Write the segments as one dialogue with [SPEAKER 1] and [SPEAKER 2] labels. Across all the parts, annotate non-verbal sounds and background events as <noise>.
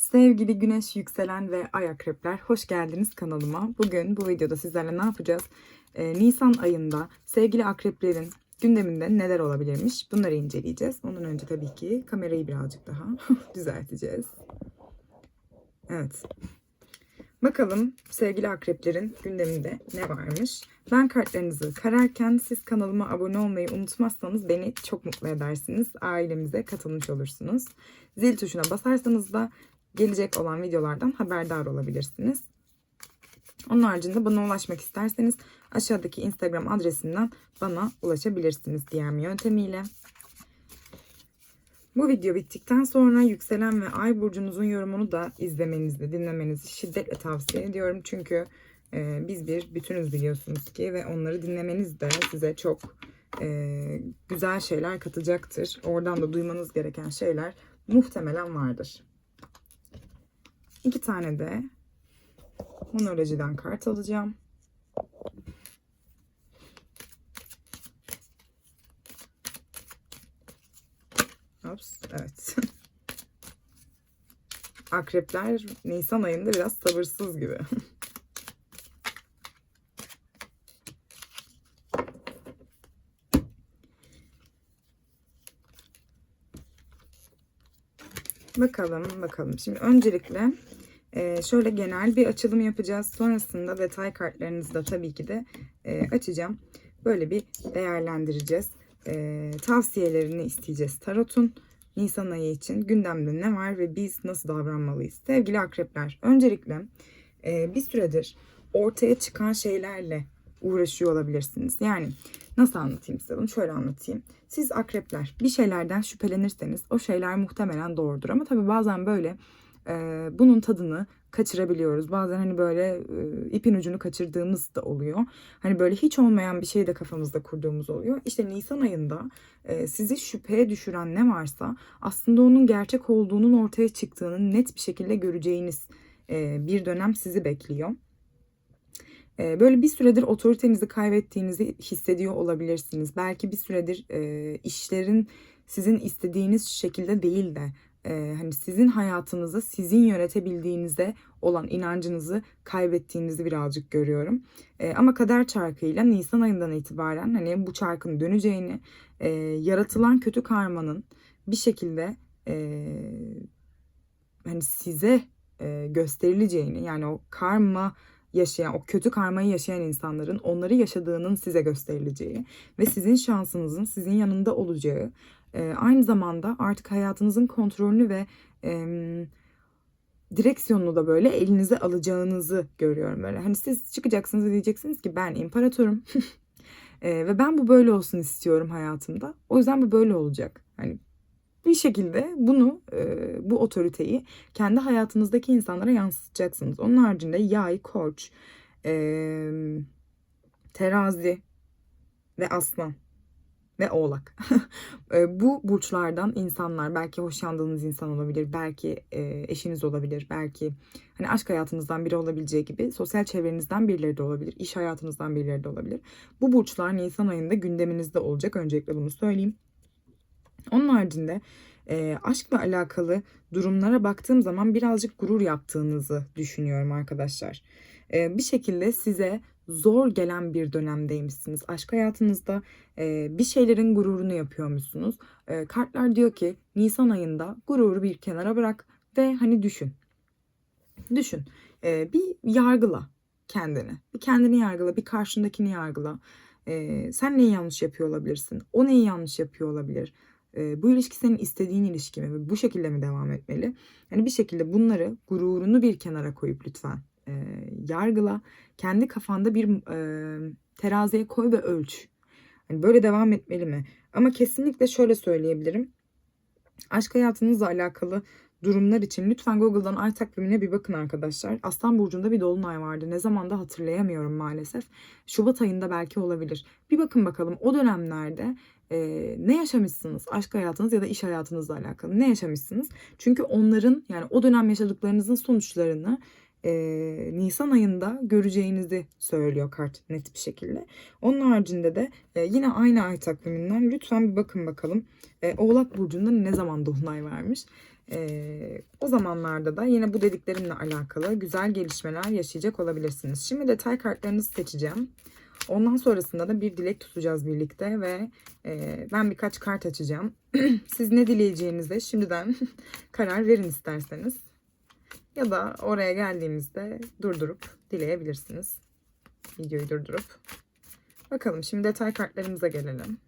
[SPEAKER 1] Sevgili güneş, yükselen ve ay akrepler hoş geldiniz kanalıma. Bugün bu videoda sizlerle ne yapacağız? Ee, Nisan ayında sevgili akreplerin gündeminde neler olabilirmiş bunları inceleyeceğiz. Ondan önce tabii ki kamerayı birazcık daha <laughs> düzelteceğiz. Evet. Bakalım sevgili akreplerin gündeminde ne varmış? Ben kartlarınızı kararken siz kanalıma abone olmayı unutmazsanız beni çok mutlu edersiniz. Ailemize katılmış olursunuz. Zil tuşuna basarsanız da gelecek olan videolardan haberdar olabilirsiniz. Onun haricinde bana ulaşmak isterseniz aşağıdaki Instagram adresinden bana ulaşabilirsiniz DM yöntemiyle. Bu video bittikten sonra yükselen ve ay burcunuzun yorumunu da izlemenizi, dinlemenizi şiddetle tavsiye ediyorum. Çünkü e, biz bir bütünüz biliyorsunuz ki ve onları dinlemeniz de size çok e, güzel şeyler katacaktır. Oradan da duymanız gereken şeyler muhtemelen vardır. İki tane de monolojiden kart alacağım. Ops, evet. <laughs> Akrepler Nisan ayında biraz sabırsız gibi. <laughs> bakalım, bakalım. Şimdi öncelikle e, şöyle genel bir açılım yapacağız. Sonrasında detay kartlarınızı da tabii ki de e, açacağım. Böyle bir değerlendireceğiz. E, tavsiyelerini isteyeceğiz Tarot'un. Nisan ayı için gündemde ne var ve biz nasıl davranmalıyız? Sevgili akrepler, öncelikle e, bir süredir ortaya çıkan şeylerle uğraşıyor olabilirsiniz. Yani nasıl anlatayım size bunu? Şöyle anlatayım. Siz akrepler bir şeylerden şüphelenirseniz o şeyler muhtemelen doğrudur. Ama tabii bazen böyle e, bunun tadını kaçırabiliyoruz. Bazen hani böyle e, ipin ucunu kaçırdığımız da oluyor. Hani böyle hiç olmayan bir şeyi de kafamızda kurduğumuz oluyor. İşte Nisan ayında e, sizi şüpheye düşüren ne varsa aslında onun gerçek olduğunun ortaya çıktığını net bir şekilde göreceğiniz e, bir dönem sizi bekliyor. Böyle bir süredir otoritenizi kaybettiğinizi hissediyor olabilirsiniz. Belki bir süredir e, işlerin sizin istediğiniz şekilde değil de e, hani sizin hayatınızı sizin yönetebildiğinize olan inancınızı kaybettiğinizi birazcık görüyorum. E, ama kader çarkıyla Nisan ayından itibaren hani bu çarkın döneceğini, e, yaratılan kötü karmanın bir şekilde e, hani size e, gösterileceğini yani o karma yaşayan, o kötü karmayı yaşayan insanların onları yaşadığının size gösterileceği ve sizin şansınızın sizin yanında olacağı, e, aynı zamanda artık hayatınızın kontrolünü ve e, direksiyonunu da böyle elinize alacağınızı görüyorum böyle. Hani siz çıkacaksınız ve diyeceksiniz ki ben imparatorum <laughs> e, ve ben bu böyle olsun istiyorum hayatımda. O yüzden bu böyle olacak. Hani bir şekilde bunu e, bu otoriteyi kendi hayatınızdaki insanlara yansıtacaksınız. Onun haricinde yay, koç, terazi ve aslan ve oğlak. <laughs> E, bu burçlardan insanlar belki hoşlandığınız insan olabilir, belki e, eşiniz olabilir, belki hani aşk hayatınızdan biri olabileceği gibi sosyal çevrenizden birileri de olabilir, iş hayatınızdan birileri de olabilir. Bu burçlar Nisan ayında gündeminizde olacak. Öncelikle bunu söyleyeyim. Onun haricinde e, aşkla alakalı durumlara baktığım zaman birazcık gurur yaptığınızı düşünüyorum arkadaşlar. E, bir şekilde size zor gelen bir dönemdeymişsiniz. Aşk hayatınızda e, bir şeylerin gururunu yapıyormuşsunuz. E, kartlar diyor ki Nisan ayında gururu bir kenara bırak ve hani düşün. Düşün. E, bir yargıla kendini. Bir kendini yargıla, bir karşındakini yargıla. E, sen neyi yanlış yapıyor olabilirsin? O neyi yanlış yapıyor olabilir? E, bu ilişki senin istediğin ilişki mi? Bu şekilde mi devam etmeli? Yani bir şekilde bunları gururunu bir kenara koyup lütfen e, yargıla. Kendi kafanda bir e, teraziye koy ve ölç. Yani böyle devam etmeli mi? Ama kesinlikle şöyle söyleyebilirim. Aşk hayatınızla alakalı durumlar için lütfen Google'dan ay takvimine bir bakın arkadaşlar. Aslan Burcu'nda bir dolunay vardı. Ne zaman da hatırlayamıyorum maalesef. Şubat ayında belki olabilir. Bir bakın bakalım o dönemlerde e, ne yaşamışsınız? Aşk hayatınız ya da iş hayatınızla alakalı ne yaşamışsınız? Çünkü onların yani o dönem yaşadıklarınızın sonuçlarını e, Nisan ayında göreceğinizi söylüyor kart net bir şekilde. Onun haricinde de e, yine aynı ay takviminden lütfen bir bakın bakalım. E, Oğlak Burcu'nda ne zaman dolunay varmış? Ee, o zamanlarda da yine bu dediklerimle alakalı güzel gelişmeler yaşayacak olabilirsiniz. Şimdi detay kartlarınızı seçeceğim. Ondan sonrasında da bir dilek tutacağız birlikte ve e, ben birkaç kart açacağım. <clears throat> Siz ne dileyeceğinize şimdiden <laughs> karar verin isterseniz. Ya da oraya geldiğimizde durdurup dileyebilirsiniz. Videoyu durdurup. Bakalım şimdi detay kartlarımıza gelelim.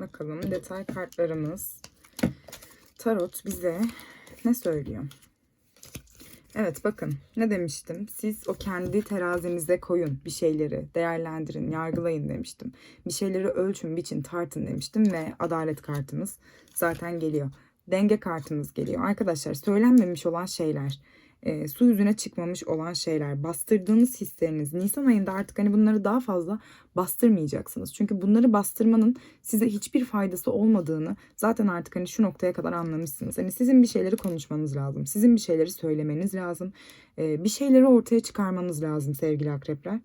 [SPEAKER 1] Bakalım detay kartlarımız. Tarot bize ne söylüyor? Evet bakın ne demiştim? Siz o kendi terazinize koyun bir şeyleri değerlendirin, yargılayın demiştim. Bir şeyleri ölçün, biçin, tartın demiştim ve adalet kartımız zaten geliyor. Denge kartımız geliyor. Arkadaşlar söylenmemiş olan şeyler, e, su yüzüne çıkmamış olan şeyler, bastırdığınız hisleriniz. Nisan ayında artık hani bunları daha fazla bastırmayacaksınız. Çünkü bunları bastırmanın size hiçbir faydası olmadığını zaten artık hani şu noktaya kadar anlamışsınız. Hani sizin bir şeyleri konuşmanız lazım. Sizin bir şeyleri söylemeniz lazım. E, bir şeyleri ortaya çıkarmanız lazım sevgili akrepler.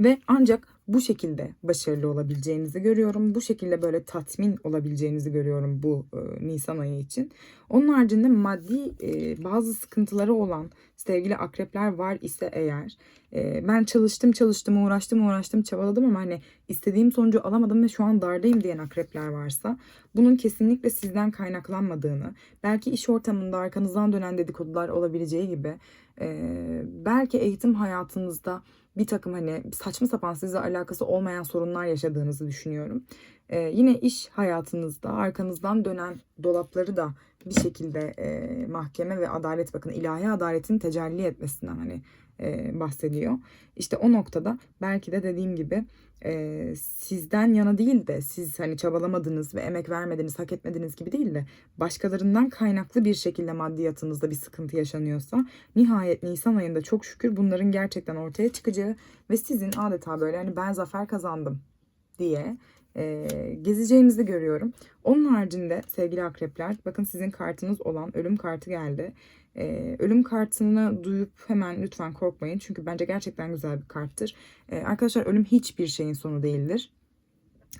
[SPEAKER 1] Ve ancak bu şekilde başarılı olabileceğinizi görüyorum. Bu şekilde böyle tatmin olabileceğinizi görüyorum bu e, Nisan ayı için. Onun haricinde maddi e, bazı sıkıntıları olan sevgili akrepler var ise eğer e, ben çalıştım çalıştım uğraştım uğraştım çabaladım ama hani istediğim sonucu alamadım ve şu an dardayım diyen akrepler varsa bunun kesinlikle sizden kaynaklanmadığını belki iş ortamında arkanızdan dönen dedikodular olabileceği gibi e, belki eğitim hayatınızda bir takım hani saçma sapan sizle alakası olmayan sorunlar yaşadığınızı düşünüyorum. Ee, yine iş hayatınızda arkanızdan dönen dolapları da bir şekilde e, mahkeme ve adalet bakın ilahi adaletin tecelli etmesinden hani e, bahsediyor. İşte o noktada belki de dediğim gibi e, sizden yana değil de siz hani çabalamadınız ve emek vermediniz, hak etmediniz gibi değil de başkalarından kaynaklı bir şekilde maddiyatınızda bir sıkıntı yaşanıyorsa nihayet Nisan ayında çok şükür bunların gerçekten ortaya çıkacağı ve sizin adeta böyle hani ben zafer kazandım diye e, gezeceğinizi görüyorum. Onun haricinde sevgili akrepler bakın sizin kartınız olan ölüm kartı geldi. E, ölüm kartını duyup hemen lütfen korkmayın. Çünkü bence gerçekten güzel bir karttır. E, arkadaşlar ölüm hiçbir şeyin sonu değildir.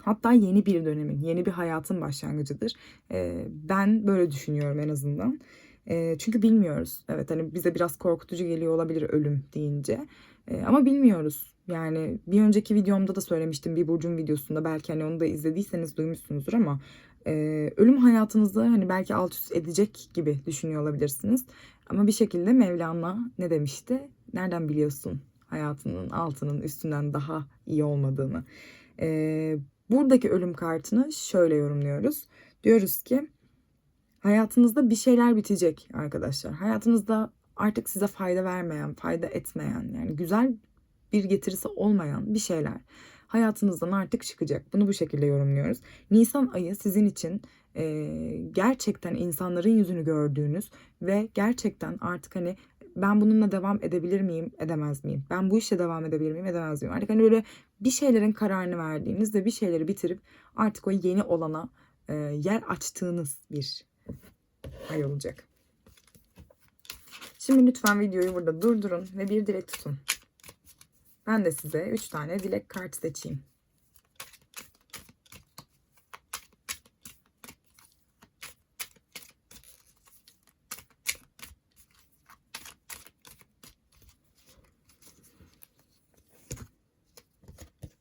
[SPEAKER 1] Hatta yeni bir dönemin, yeni bir hayatın başlangıcıdır. E, ben böyle düşünüyorum en azından. E, çünkü bilmiyoruz. Evet hani bize biraz korkutucu geliyor olabilir ölüm deyince. E, ama bilmiyoruz. Yani bir önceki videomda da söylemiştim bir burcun videosunda belki hani onu da izlediyseniz duymuşsunuzdur ama e, ölüm hayatınızı hani belki alt üst edecek gibi düşünüyor olabilirsiniz. Ama bir şekilde Mevlana ne demişti? Nereden biliyorsun hayatının altının üstünden daha iyi olmadığını? E, buradaki ölüm kartını şöyle yorumluyoruz. Diyoruz ki hayatınızda bir şeyler bitecek arkadaşlar. Hayatınızda artık size fayda vermeyen, fayda etmeyen yani güzel bir getirisi olmayan bir şeyler hayatınızdan artık çıkacak. Bunu bu şekilde yorumluyoruz. Nisan ayı sizin için e, gerçekten insanların yüzünü gördüğünüz ve gerçekten artık hani ben bununla devam edebilir miyim, edemez miyim? Ben bu işe devam edebilir miyim, edemez miyim? Artık hani böyle bir şeylerin kararını verdiğiniz ve bir şeyleri bitirip artık o yeni olana e, yer açtığınız bir ay olacak. Şimdi lütfen videoyu burada durdurun ve bir dilek tutun. Ben de size 3 tane dilek kartı seçeyim.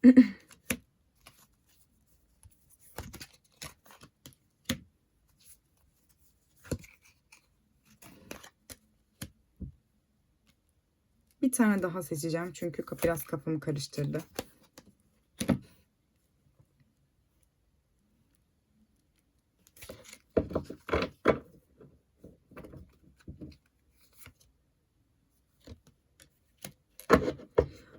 [SPEAKER 1] <clears throat> tane daha seçeceğim çünkü biraz kafamı karıştırdı.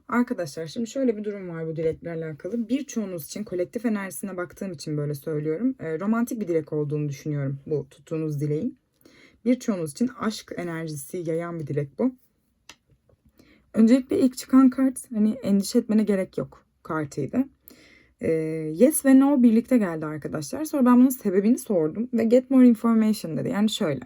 [SPEAKER 1] Arkadaşlar şimdi şöyle bir durum var bu dilekle alakalı. Birçoğunuz için kolektif enerjisine baktığım için böyle söylüyorum. E, romantik bir dilek olduğunu düşünüyorum bu tuttuğunuz dileğin. Birçoğunuz için aşk enerjisi yayan bir dilek bu. Öncelikle ilk çıkan kart hani endişe etmene gerek yok. kartıydı. Ee, yes ve no birlikte geldi arkadaşlar. Sonra ben bunun sebebini sordum ve get more information dedi. Yani şöyle.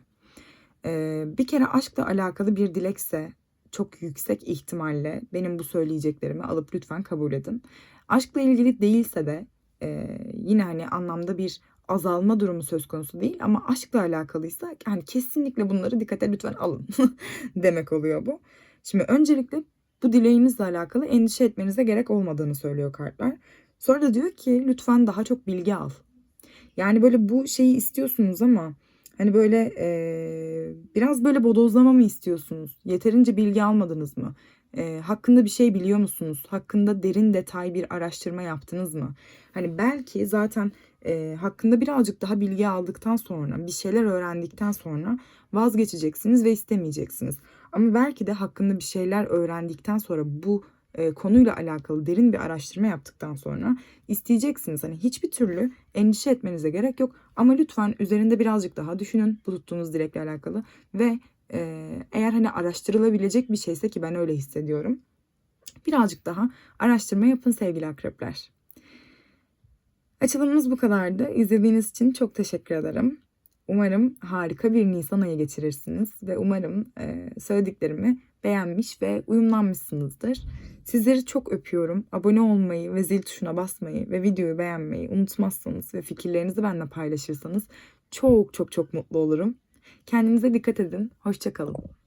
[SPEAKER 1] Ee, bir kere aşkla alakalı bir dilekse çok yüksek ihtimalle benim bu söyleyeceklerimi alıp lütfen kabul edin. Aşkla ilgili değilse de e, yine hani anlamda bir azalma durumu söz konusu değil ama aşkla alakalıysa hani kesinlikle bunları dikkate lütfen alın <laughs> demek oluyor bu. Şimdi öncelikle bu dileğinizle alakalı endişe etmenize gerek olmadığını söylüyor kartlar. Sonra da diyor ki lütfen daha çok bilgi al. Yani böyle bu şeyi istiyorsunuz ama hani böyle eee, biraz böyle bodozlama mı istiyorsunuz? Yeterince bilgi almadınız mı? Eee, hakkında bir şey biliyor musunuz? Hakkında derin detay bir araştırma yaptınız mı? Hani belki zaten eee, hakkında birazcık daha bilgi aldıktan sonra, bir şeyler öğrendikten sonra vazgeçeceksiniz ve istemeyeceksiniz. Ama belki de hakkında bir şeyler öğrendikten sonra bu e, konuyla alakalı derin bir araştırma yaptıktan sonra isteyeceksiniz. Hani hiçbir türlü endişe etmenize gerek yok. Ama lütfen üzerinde birazcık daha düşünün bu tuttuğunuz dilekle alakalı. Ve e, eğer hani araştırılabilecek bir şeyse ki ben öyle hissediyorum. Birazcık daha araştırma yapın sevgili akrepler. Açılımımız bu kadardı. İzlediğiniz için çok teşekkür ederim. Umarım harika bir Nisan ayı geçirirsiniz ve umarım e, söylediklerimi beğenmiş ve uyumlanmışsınızdır. Sizleri çok öpüyorum. Abone olmayı ve zil tuşuna basmayı ve videoyu beğenmeyi unutmazsanız ve fikirlerinizi benimle paylaşırsanız çok çok çok mutlu olurum. Kendinize dikkat edin. Hoşçakalın.